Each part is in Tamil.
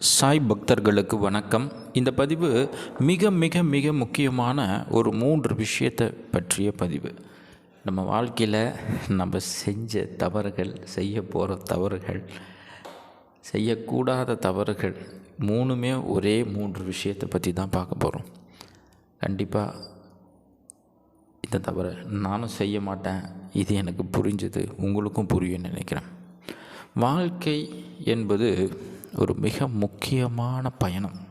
சாய் பக்தர்களுக்கு வணக்கம். இந்த பதிவு மிக மிக மிக முக்கியமான ஒரு மூன்று விஷயத்தை பற்றிய பதிவு. நம்ம வாழ்க்கையில் நம்ம செஞ்ச தவறுகள் செய்ய போகிற தவறுகள் செய்யக்கூடாத தவறுகள் மூணுமே ஒரே மூன்று விஷயத்தை பற்றி தான் பார்க்க போகிறோம் கண்டிப்பாக இந்த தவறை நானும் செய்ய மாட்டேன். இது எனக்கு புரிஞ்சது. உங்களுக்கும் புரியும்னு நினைக்கிறேன். வாழ்க்கை என்பது ஒரு மிக முக்கியமான பயணம்.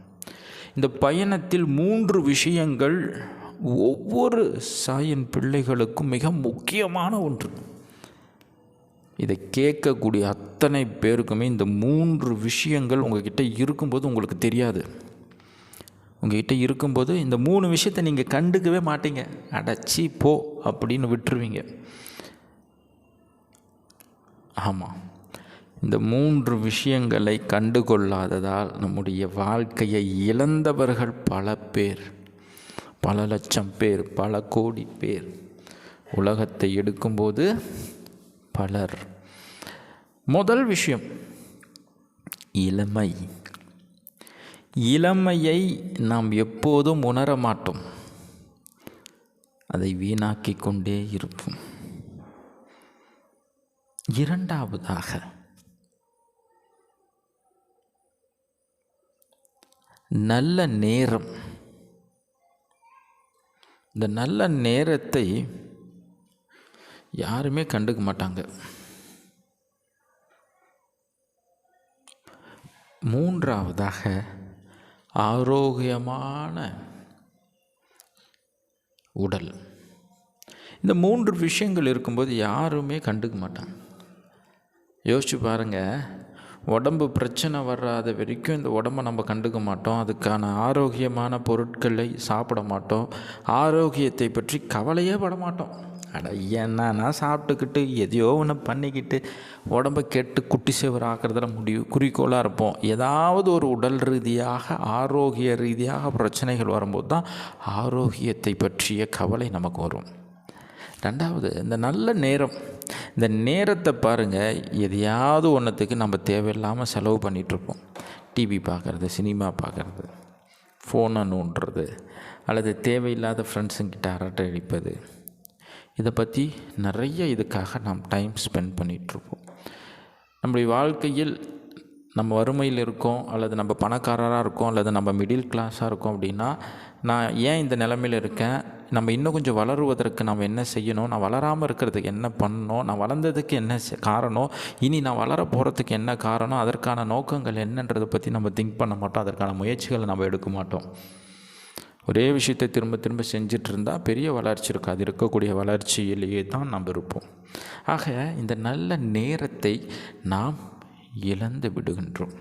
இந்த பயணத்தில் மூன்று விஷயங்கள் ஒவ்வொரு சாயன் பிள்ளைகளுக்கும் மிக முக்கியமான ஒன்று. இதை கேட்கக்கூடிய அத்தனை பேருக்குமே இந்த மூன்று விஷயங்கள் உங்ககிட்ட இருக்கும்போது உங்களுக்கு தெரியாது. உங்ககிட்ட இருக்கும்போது இந்த மூணு விஷயத்தை நீங்கள் கண்டுக்கவே மாட்டீங்க. அடைச்சி போ அப்படின்னு விட்டுருவீங்க. ஆமாம் இந்த மூன்று விஷயங்களை கண்டுகொள்ளாததால் நம்முடைய வாழ்க்கையை இழந்தவர்கள் பல பேர் பல லட்சம் பேர் பல கோடி பேர் உலகத்தை எடுக்கும்போது பலர். முதல் விஷயம் இளமை. இளமையை நாம் எப்போதும் உணர மாட்டோம். அதை வீணாக்கி கொண்டே இருப்போம். இரண்டாவதாக நல்ல நேரம். இந்த நல்ல நேரத்தை யாருமே கண்டுக்க மாட்டாங்க. மூன்றாவதாக ஆரோக்கியமான உடல். இந்த மூன்று விஷயங்கள் இருக்கும்போது யாருமே கண்டுக்க மாட்டாங்க. யோசிச்சு பாருங்கள் உடம்பு பிரச்சனை வராத வரைக்கும் இந்த உடம்பை நம்ம கண்டுக்க மாட்டோம். அதுக்கான ஆரோக்கியமான பொருட்களை சாப்பிட மாட்டோம். ஆரோக்கியத்தை பற்றி கவலையே பட மாட்டோம். அட என்னன்னா சாப்பிட்டுக்கிட்டு எதையோ ஒன்று பண்ணிக்கிட்டு உடம்பை கெட்டு குட்டி சேவர் ஆக்கிறதுல முடிவு குறிக்கோளாக இருப்போம். ஏதாவது ஒரு உடல் ரீதியாக ஆரோக்கிய ரீதியாக பிரச்சனைகள் வரும்போது தான் ஆரோக்கியத்தை பற்றிய கவலை நமக்கு வரும். ரெண்டாவது இந்த நல்ல நேரம் இந்த நேரத்தை பாருங்கள் எதையாவது ஒன்றுத்துக்கு நம்ம தேவையில்லாமல் செலவு பண்ணிகிட்ருப்போம் டிவி பார்க்குறது சினிமா பார்க்குறது ஃபோனை நோண்டுறது அல்லது தேவையில்லாத ஃப்ரெண்ட்ஸுங்கிட்ட அரட்டை அடிப்பது. இதை பற்றி நிறைய இதுக்காக நாம் டைம் ஸ்பெண்ட் பண்ணிகிட்ருப்போம் நம்முடைய வாழ்க்கையில் நம்ம வறுமையில் இருக்கோம் அல்லது நம்ம பணக்காரராக இருக்கோம் அல்லது நம்ம மிடில் கிளாஸாக இருக்கோம் அப்படின்னா நான் ஏன் இந்த நிலமையில் இருக்கேன்? நம்ம இன்னும் கொஞ்சம் வளருவதற்கு நம்ம என்ன செய்யணும்? நான் வளராமல் இருக்கிறதுக்கு என்ன பண்ணணும்? நான் வளர்ந்ததுக்கு என்ன காரணம்? இனி நான் வளர போகிறதுக்கு என்ன காரணம்? அதற்கான நோக்கங்கள் என்னன்றதை பற்றி நம்ம திங்க் பண்ண மாட்டோம். அதற்கான முயற்சிகளை நம்ம எடுக்க மாட்டோம். ஒரே விஷயத்தை திரும்ப திரும்ப செஞ்சுட்டு இருந்தால் பெரிய வளர்ச்சி இருக்காது. இருக்கக்கூடிய வளர்ச்சியிலேயே தான் நம்ம இருப்போம். ஆக இந்த நல்ல நேரத்தை நாம் இழந்து விடுகின்றோம்.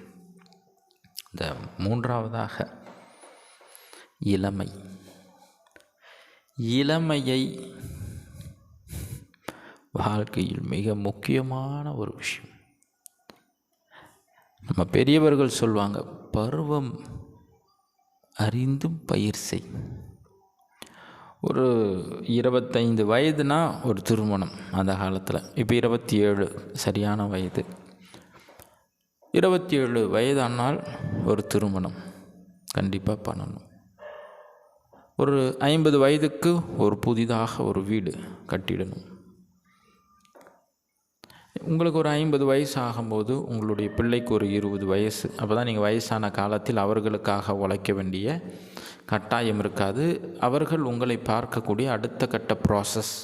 இந்த மூன்றாவதாக இளமை. இளமையை வாழ்க்கையில் மிக முக்கியமான ஒரு விஷயம். நம்ம பெரியவர்கள் சொல்லுவாங்க பருவம் அறிந்தும் பயிர் செய். ஒரு இருபத்தைந்து வயதுனா ஒரு திருமணம் அந்த காலத்தில். இப்போ இருபத்தி ஏழு சரியான வயது. இருபத்தி ஏழு வயதானால் ஒரு திருமணம். கண்டிப்பாக பண்ணணும். ஒரு ஐம்பது வயதுக்கு ஒரு புதிதாக ஒரு வீடு கட்டிடணும். உங்களுக்கு ஒரு ஐம்பது வயசு ஆகும்போது உங்களுடைய பிள்ளைக்கு ஒரு இருபது வயசு. அப்போ தான் நீங்கள் வயசான காலத்தில் அவர்களுக்காக உழைக்க வேண்டிய கட்டாயம் இருக்காது. அவர்கள் உங்களை பார்க்கக்கூடிய அடுத்த கட்ட ப்ராசஸ்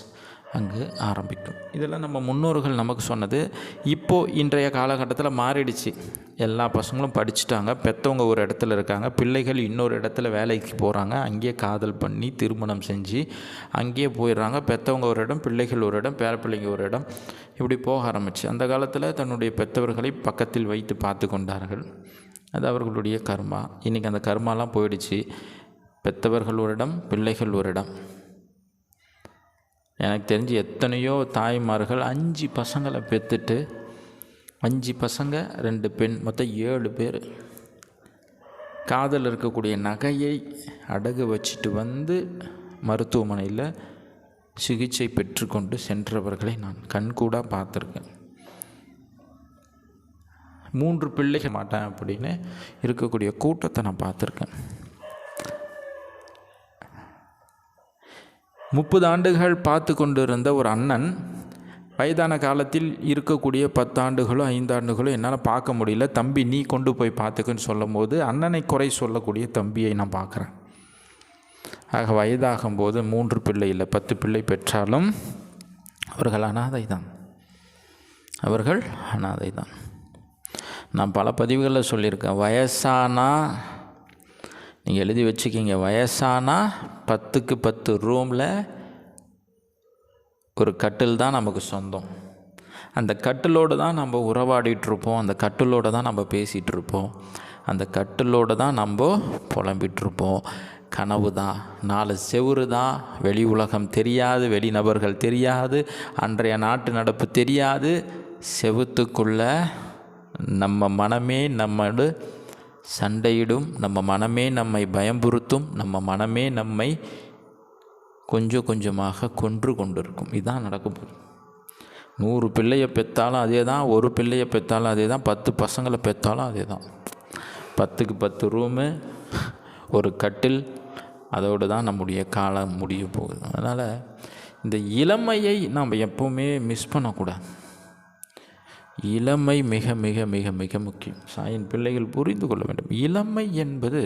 அங்கு ஆரம்பிக்கும். இதெல்லாம் நம்ம முன்னோர்கள் நமக்கு சொன்னது. இப்போது இன்றைய காலகட்டத்தில் மாறிடுச்சு. எல்லா பசங்களும் படிச்சுட்டாங்க. பெற்றவங்க ஒரு இடத்துல இருக்காங்க. பிள்ளைகள் இன்னொரு இடத்துல வேலைக்கு போகிறாங்க அங்கேயே காதல் பண்ணி திருமணம் செஞ்சு அங்கேயே போயிடுறாங்க. பெற்றவங்க ஒரு இடம் பிள்ளைகள் ஒரு இடம் பேர பிள்ளைங்க ஒரு இடம். இப்படி போக ஆரம்பிச்சு. அந்த காலத்தில் தன்னுடைய பெற்றவர்களை பக்கத்தில் வைத்து பார்த்து கொண்டார்கள். அது அவர்களுடைய கர்மா. இன்றைக்கி அந்த கர்மாலாம் போயிடுச்சு. பெற்றவர்கள் ஒரு இடம் பிள்ளைகள் ஒரு இடம். எனக்கு தெரிஞ்சு எத்தனையோ தாய்மார்கள் அஞ்சு பசங்களை பெற்றுட்டு அஞ்சு பசங்க ரெண்டு பெண் மொத்தம் ஏழு பேர். காதல் இருக்கக்கூடிய நகையை அடகு வச்சுட்டு வந்து மருத்துவமனையில் சிகிச்சை பெற்றுக்கொண்டு சென்றவர்களை நான் கண்கூடாக பார்த்துருக்கேன். மூன்று பிள்ளைகள் மாட்டேன் அப்படின்னு இருக்கக்கூடிய கூட்டத்தை நான் பார்த்துருக்கேன். முப்பது ஆண்டுகள் பார்த்து கொண்டிருந்த ஒரு அண்ணன் வயதான காலத்தில் இருக்கக்கூடிய பத்தாண்டுகளோ ஐந்தாண்டுகளோ என்னால் பார்க்க முடியல. தம்பி நீ கொண்டு போய் பார்த்துக்குன்னு சொல்லும் போது அண்ணனை குறை சொல்லக்கூடிய தம்பியை நான் பார்க்குறேன். ஆக வயதாகும் போது மூன்று பிள்ளை இல்லை பத்து பிள்ளை பெற்றாலும் அவர்கள் அனாதை தான் அவர்கள் அனாதை தான் நான் பல பதிவுகளில் சொல்லியிருக்கேன் வயசானா நீங்கள் எழுதி வச்சுக்கிங்க வயசானா பத்துக்கு பத்து ரூமில் ஒரு கட்டில் தான் நமக்கு சொந்தம். அந்த கட்டிலோடு தான் நம்ம உறவாடிட்டுருப்போம். அந்த கட்டிலோடு தான் நம்ம பேசிகிட்டு இருப்போம் அந்த கட்டிலோடு தான் நம்ம புலம்பிகிட்ருப்போம் கனவு தான். நாலு செவுறு தான். வெளி உலகம் தெரியாது வெளிநபர்கள் தெரியாது அன்றைய நாட்டு நடப்பு தெரியாது. செவுத்துக்குள்ளே நம்ம மனமே நம்மளோட சண்டையிடும் நம்ம மனமே நம்மை பயம்புறுத்தும் நம்ம மனமே நம்மை கொஞ்சம் கொஞ்சமாக கொன்று கொண்டிருக்கும். இதுதான் நடக்க போகுது. நூறு பிள்ளையை பெற்றாலும் அதே தான் ஒரு பிள்ளையை பெற்றாலும் அதே தான் பத்து பசங்களை பெற்றாலும் அதே தான் பத்துக்கு பத்து ரூமு ஒரு கட்டில் அதோடு தான் நம்முடைய காலம் முடிய போகுது. அதனால் இந்த இளமையை நாம் எப்போவுமே மிஸ் பண்ணக்கூடாது. இளமை மிக மிக மிக மிக முக்கியம். சாயின் பிள்ளைகள் புரிந்து கொள்ள வேண்டும். இளமை என்பது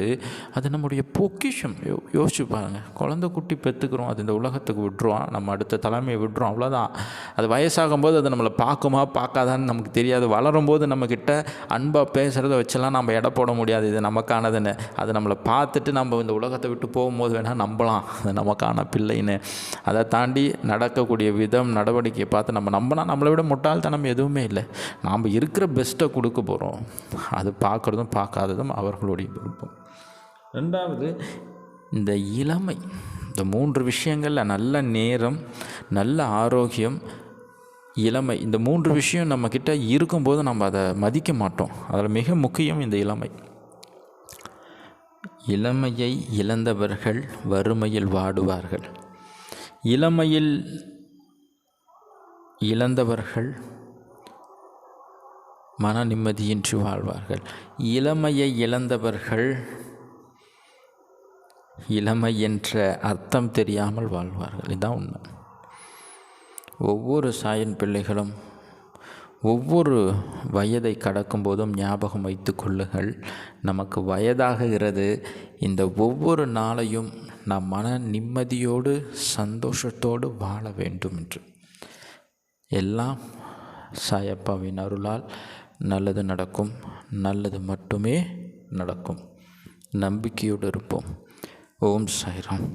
அது நம்முடைய பொக்கிஷம். யோ யோசிச்சு பாருங்கள் குழந்தை குட்டி பெற்றுக்கிறோம் அது இந்த உலகத்துக்கு விட்டுருவோம் நம்ம அடுத்த தலைமையை விட்டுரும் அவ்வளோதான் அது வயசாகும்போது அது நம்மளை பார்க்குமா பார்க்காதான்னு நமக்கு தெரியாது. வளரும்போது நம்மக்கிட்ட அன்பாக பேசுகிறத வச்செல்லாம் நம்ம எடை போட முடியாது. இது நமக்கானதுன்னு. அது நம்மளை பார்த்துட்டு நம்ம இந்த உலகத்தை விட்டு போகும்போது வேணால் நம்பலாம். அது நமக்கான பிள்ளைன்னு. அதை தாண்டி நடக்கக்கூடிய விதம் நடவடிக்கையை பார்த்து நம்ம நம்பினா நம்மளை விட முட்டாள்தனம் எதுவுமே இல்லை. நாம் இருக்கிற பெஸ்ட்டை கொடுக்க போகிறோம் அது பார்க்குறதும் பார்க்காததும் அவர்களுடைய விருப்பம். ரெண்டாவது இந்த இளமை இந்த மூன்று விஷயங்களில் நல்ல நேரம் நல்ல ஆரோக்கியம் இளமை இந்த மூன்று விஷயம் நம்மக்கிட்ட இருக்கும்போது நம்ம அதை மதிக்க மாட்டோம். அதில் மிக முக்கியம் இந்த இளமை. இளமையை இழந்தவர்கள் வறுமையில் வாடுவார்கள். இளமையில் இழந்தவர்கள் மன நிம்மதியின்றி வாழ்வார்கள். இளமையை இழந்தவர்கள் இளமை என்ற அர்த்தம் தெரியாமல் வாழ்வார்கள். இதுதான் உண்மை. ஒவ்வொரு சாயின் பிள்ளைகளும் ஒவ்வொரு வயதை கடக்கும்போதும் ஞாபகம் வைத்து கொள்ளுங்கள். நமக்கு வயதாகுகிறது இந்த ஒவ்வொரு நாளையும் நம் மன நிம்மதியோடு சந்தோஷத்தோடு வாழ வேண்டும் என்று. எல்லாம் சாயப்பாவின் அருளால் நல்லது நடக்கும் நல்லது மட்டுமே நடக்கும். நம்பிக்கையோடு இருப்போம். ஓம் சாய்ராம்.